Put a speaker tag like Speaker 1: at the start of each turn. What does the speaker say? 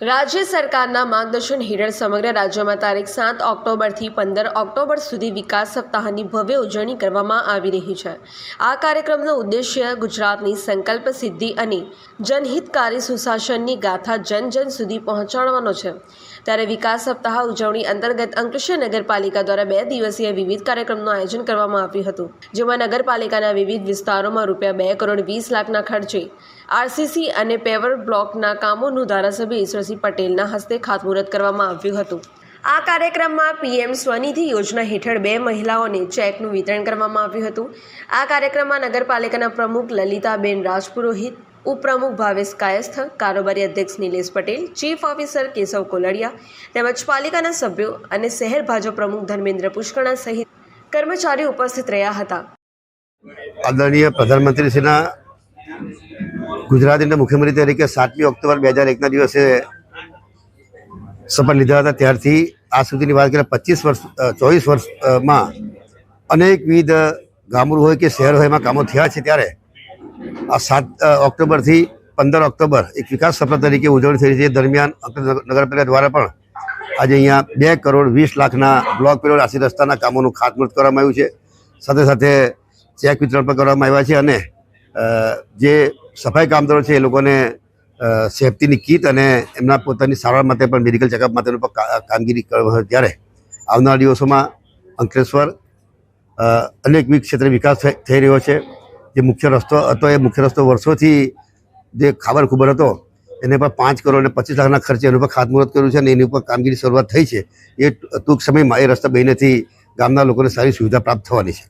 Speaker 1: રાજ્ય સરકારના માર્ગદર્શન હેઠળ સમગ્ર રાજ્યમાં તારીખ સાત ઓક્ટોબરથી પંદર ઓક્ટોબર સુધી વિકાસ સપ્તાહની ભવ્ય ઉજવણી કરવામાં આવી રહી છે. આ કાર્યક્રમનો ઉદ્દેશ્ય ગુજરાતની સંકલ્પ સિદ્ધિ અને જનહિતકારી સુશાસનની ગાથા જન જન સુધી પહોંચાડવાનો છે. ત્યારે વિકાસ સપ્તાહ ઉજવણી અંતર્ગત અંકલેશ્વર નગરપાલિકા દ્વારા બે દિવસીય વિવિધ કાર્યક્રમનું આયોજન કરવામાં આવ્યું હતું, જેમાં નગરપાલિકાના વિવિધ વિસ્તારોમાં રૂપિયા બે કરોડ વીસ લાખના ખર્ચે આરસીસી અને પેવર બ્લોકના કામોનું ધારાસભ્ય ઈશ્વરસિંહ પટેલના હસ્તે ખાતમુહૂર્ત કરવામાં આવ્યું હતું. આ કાર્યક્રમમાં પીએમ સ્વનિધિ યોજના હેઠળ બે મહિલાઓને ચેકનું વિતરણ કરવામાં આવ્યું હતું. આ કાર્યક્રમમાં નગરપાલિકાના પ્રમુખ લલિતાબેન રાજપુરોહિત, ઉપપ્રમુખ ભાવેશ કાયસ્થ, કારોબારી અધ્યક્ષ નિલેશ પટેલ, ચીફ ઓફિસર કેશવ કોલડિયા, તેમજ પાલિકાના સભ્યો અને શહેર ભાજપ પ્રમુખ ધર્મેન્દ્ર પુષ્કણા સહિત કર્મચારીઓ ઉપસ્થિત રહ્યા હતા.
Speaker 2: આદરણીય પ્રધાનમંત્રીશ્રીના ગુજરાતીના મુખ્યમંત્રી તરીકે સાતમી ઓક્ટોબર બે હજાર એકના દિવસે શપથ લીધા હતા. ત્યારથી આ સુધીની વાત કરીએ, પચીસ વર્ષ ચોવીસ વર્ષમાં અનેકવિધ ગામડું હોય કે શહેર હોય એમાં કામો થયા છે ત્યારે. આ સાત ઓક્ટોબરથી પંદર ઓક્ટોબર એક વિકાસ સપ્તાહ તરીકે ઉજવણી થઈ છે. દરમિયાન નગરપાલિકા દ્વારા પણ આજે અહીંયા બે કરોડ વીસ લાખના બ્લોક પેરોડ આસી રસ્તાના કામોનું ખાતમુહૂર્ત કરવામાં આવ્યું છે. સાથે સાથે ચેક વિતરણ પણ કરવામાં આવ્યા છે અને જે સફાઈ કામદારો છે એ લોકોને સેફટીની કીટ અને એમના પોતાની સારવાર માટે પણ મેડિકલ ચેકઅપ માટેનું પણ કામગીરી ત્યારે આવનારા દિવસોમાં અંકલેશ્વર અનેકવિધ ક્ષેત્રે વિકાસ થઈ રહ્યો છે. જે મુખ્ય રસ્તો હતો, એ મુખ્ય રસ્તો વર્ષોથી જે ખાબર ખુબર હતો, એને પર પાંચ કરોડ અને પચીસ લાખના ખર્ચે એનું પર ખાતમુહૂર્ત કર્યું છે અને એની ઉપર કામગીરી શરૂઆત થઈ છે. એ ટૂંક સમયમાં એ રસ્તા બનીનેથી ગામના લોકોને સારી સુવિધા પ્રાપ્ત થવાની છે.